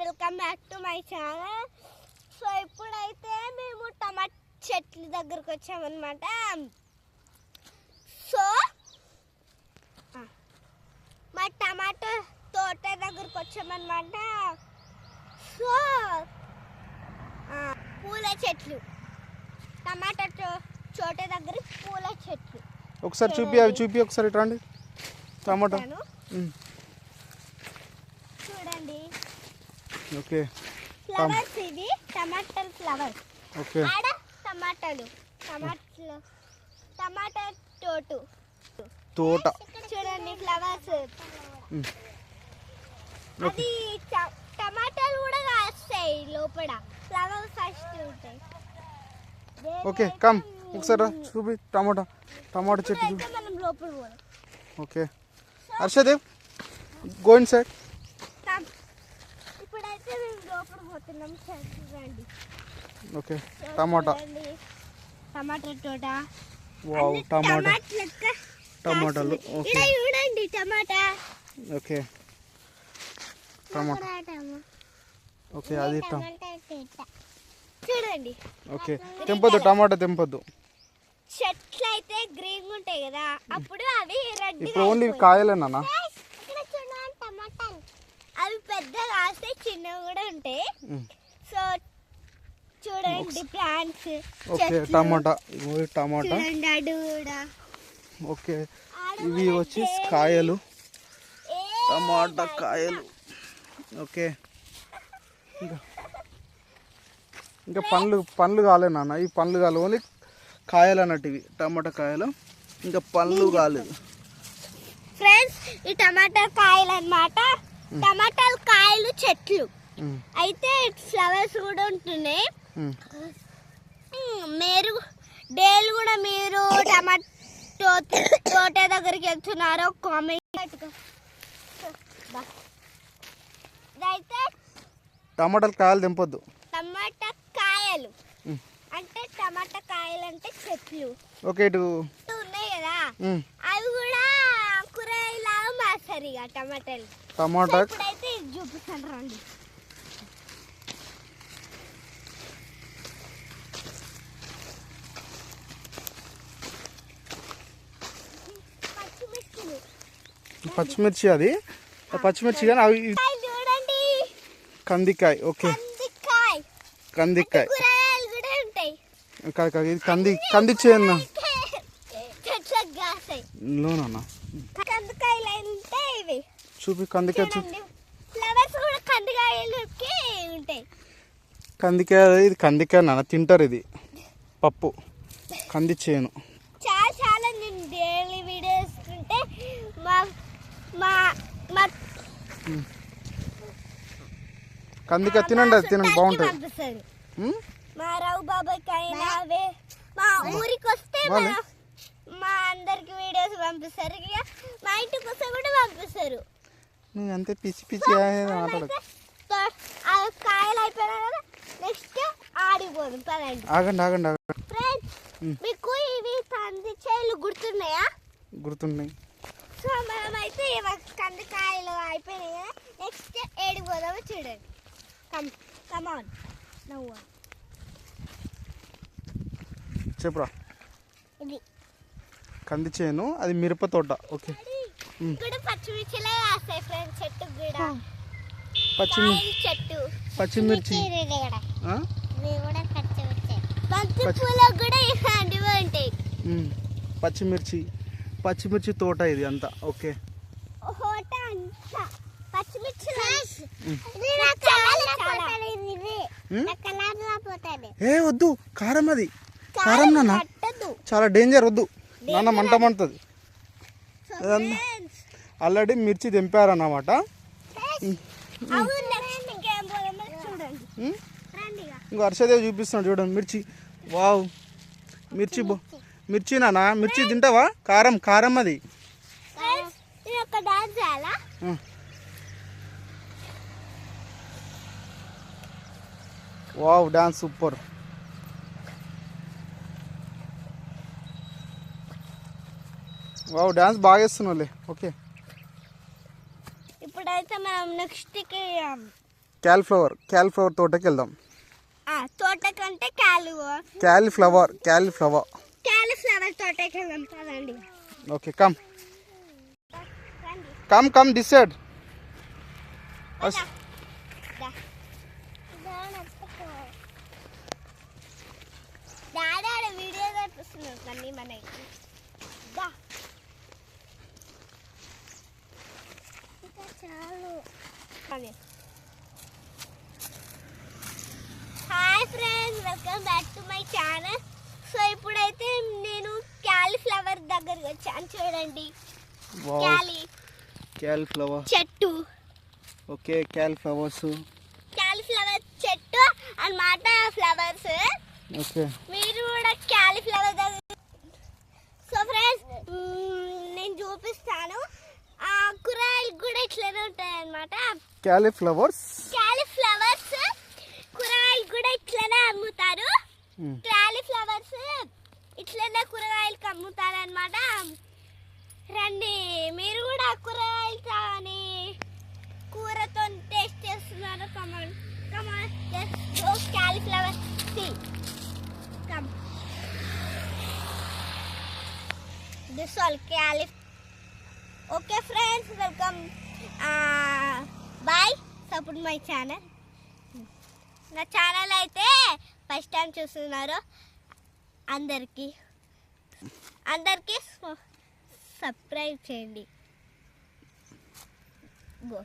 Welcome back to my channel. So ఇప్పుడైతే మేము టమాటా చెట్ల దగ్గరకు వచ్చామన్నమాట. సో మా టమాటా తోట దగ్గరకు వచ్చామన్నమాట. సో పూల చెట్లు. టమాటా చోట దగ్గర పూల చెట్లు. ఒకసారి చూపి అవి చూపి ఒకసారి ఇటు రండి. టమాటా చూపిస్తాను. ఉమ్, చూడండి ఓకే. ఫ్లవర్స్ ఇవి టమాటాలు ఫ్లవర్స్ ఓకే. ఆడ టమాటాలు. టమాటాలు. టమాటా తోటు. తోట. చూడండి ఫ్లవర్స్ అది టమాటాలు కూడా కాస్తాయి లోపల. ఫ్లవర్స్ ఫస్ట్ ఉంటాయి. ఓకే కమ్ ఒకసారి రా చూపి. టమాటా. టమాటా చెట్టు మనం లోపల ఓకే. Harshadev going side. ఇప్పుడైతే మేము లోపల పోతున్నాం చూడండి ఓకే టమాటా. టమాటా తోట. Wow tomato. టమాటాలు. ఓకే. చూడండి టమాటా. ఓకే. టమాటా. ఓకే అది చూడండి. ఓకే తెంపొద్దు టమాటా తెంపొద్దు. చెట్లు అయితే గ్రీన్ ఉంటాయి కదా అప్పుడు అవి రెడ్ ఇప్పుడు ఓన్లీ కాయలేనా పెద్దగా కాస్తాయి చిన్నవి కూడా ఉంటాయి. సో చూడండి ప్లాంట్స్ ఓకే టమాటా. ఈ టమాటా. ఓకే. ఇవి వచ్చి కాయలు. టమాటా కాయలు. ఓకే. ఇంకా. ఇంకా పండ్లు పండ్లు కాలే నాన్న. ఈ పండ్లు కాలే. ఓన్లీ కాయలు అన్నట్టు ఇవి. టమాటా కాయలు. ఇంకా పండ్లు కాలేదు. ఫ్రెండ్స్ ఈ టమాటా కాయలు అన్నమాట. టమాటాలు కాయలు చెట్లు. అయితే ఫ్లవర్స్ కూడా ఉంటున్నాయి. మీరు డైలీ కూడా మీరు టమాటో తోట దగ్గరికి వెళ్తున్నారో కామెంట్ ఇదైతే టమాటాలు కాయలు తెంపొద్దు. టమాటా కాయలు. అంటే టమాటా కాయలు అంటే చెట్లు. ఓకే ఇటు. ఉన్నాయి కదా. అవి కూడా కూరగాయలాగా మాస్తారు ఇక టమాటాలు. టమాటా. పచ్చిమిర్చి అది. పచ్చిమిర్చి కానీ అవి కందికాయ ఓకే. కందికాయ. కాదు కాదు చేయన్న లోనన్నా చూపి కందికాయ కందికాయ ఇది కందికాయ నాన్న తింటారు ఇది. పప్పు. కంది చేను. చాలా చాలా నేను డైలీ వీడియోస్ ఉంటే మా మా మా కందికాయ తినండి అది తినండి బాగుంటుంది? మా రావు బాబాయ్కి అయినా అవే. మా ఊరికి వస్తే మా అందరికి వీడియోస్ పంపిస్తారు. మా ఇంటికి వస్తే కూడా పంపిస్తారు. నువ్వు అంతే పిచ్చి పిచ్చి మాట్లాడదు అయితే కాయలు అయిపోయినా కదా నెక్స్ట్ ఆడిపోదు పదండి. ఆగండి ఆగండి ఆగండి. ఫ్రెండ్స్. మీకు ఇవి కంది చేలు గుర్తున్నాయా? గుర్తున్నాయి. సో మనమైతే ఇవ కందికాయలు అయిపోయినాయి కదా. నెక్స్ట్ ఏడిపోదామో చూడండి. కమ్ కమాన్ నవ్వు చెప్పురా. ఇది. కంది చేను అది మిరప తోట. ఓకే. ఇక్కడ పచ్చిమిర్చిలే కాస్తాయి ఫ్రెండ్స్ చెట్టు కూడా. పచ్చిమి కాయలు చెట్టు. పచ్చిమిర్చి. పచ్చిమిర్చి. పచ్చిమిర్చి. తోట ఇది అంతా. ఓకే. పచ్చిమిర్చి ఏ వద్దు. కారం అది. కారం నాన్న. చాలా డేంజర్ వద్దు. నాన్న మంట మంటది ఆల్రెడీ మిర్చి తెంపారన్నమాట ఇంకేం. హర్షదేవ్ చూపిస్తున్నాడు చూడండి మిర్చి. వావ్. మిర్చి మిర్చి నాన్న మిర్చి తింటావా? కారం కారం అది. Wow dance super. Wow dance బాగా వేస్తున్నావులే ఓకే. ఇప్పుడైతే మనం నెక్స్ట్కి క్యాలిఫ్లవర్ క్యాలిఫ్లవర్ తోటకి వెళ్దాం ఆ, తోట కంటే క్యాలు క్యాలిఫ్లవర్ క్యాలిఫ్లవర్ క్యాలీఫ్లవర్ తోటకి వెళ్దాం పదండి okay come come come this side. Daddy video కానీ మనకి దా ఇంకా చాలు. Hi friends welcome back to my channel so ఇప్పుడైతే నేను క్యాలీఫ్లవర్ దగ్గరికి వచ్చాను. చూడండి. క్యాలీ క్యాలిఫ్లవర్ చెట్టు. ఓకే క్యాలిఫ్లవర్స్ క్యాలీఫ్లవర్ చెట్టు అన్నమాట ఫ్లవర్స్ ఓకే. మీరు కూడా క్యాలీఫ్లవర్ దగ్గర సో ఫ్రెండ్స్ నేను చూపిస్తాను. ఇట్లనే ఉంటాయి అన్నమాట క్యాలిఫ్లవర్స్? క్యాలీఫ్లవర్స్ కూరగాయలు కూడా ఇట్లనే అమ్ముతారు. క్యాలీఫ్లవర్స్ ఇట్లనే కూరగాయలకి అమ్ముతారు అనమాట రండి మీరు కూడా కూరగాయలు కానీ కూరతో టేస్ట్ చేస్తున్నారు come on come on cauliflower come. This all క్యాలీఫ్ okay friends welcome. Bye support my channel. నా ఛానల్ అయితే ఫస్ట్ టైం చూస్తున్నారు అందరికీ. అందరికీ సబ్స్క్రైబ్ చేయండి. గో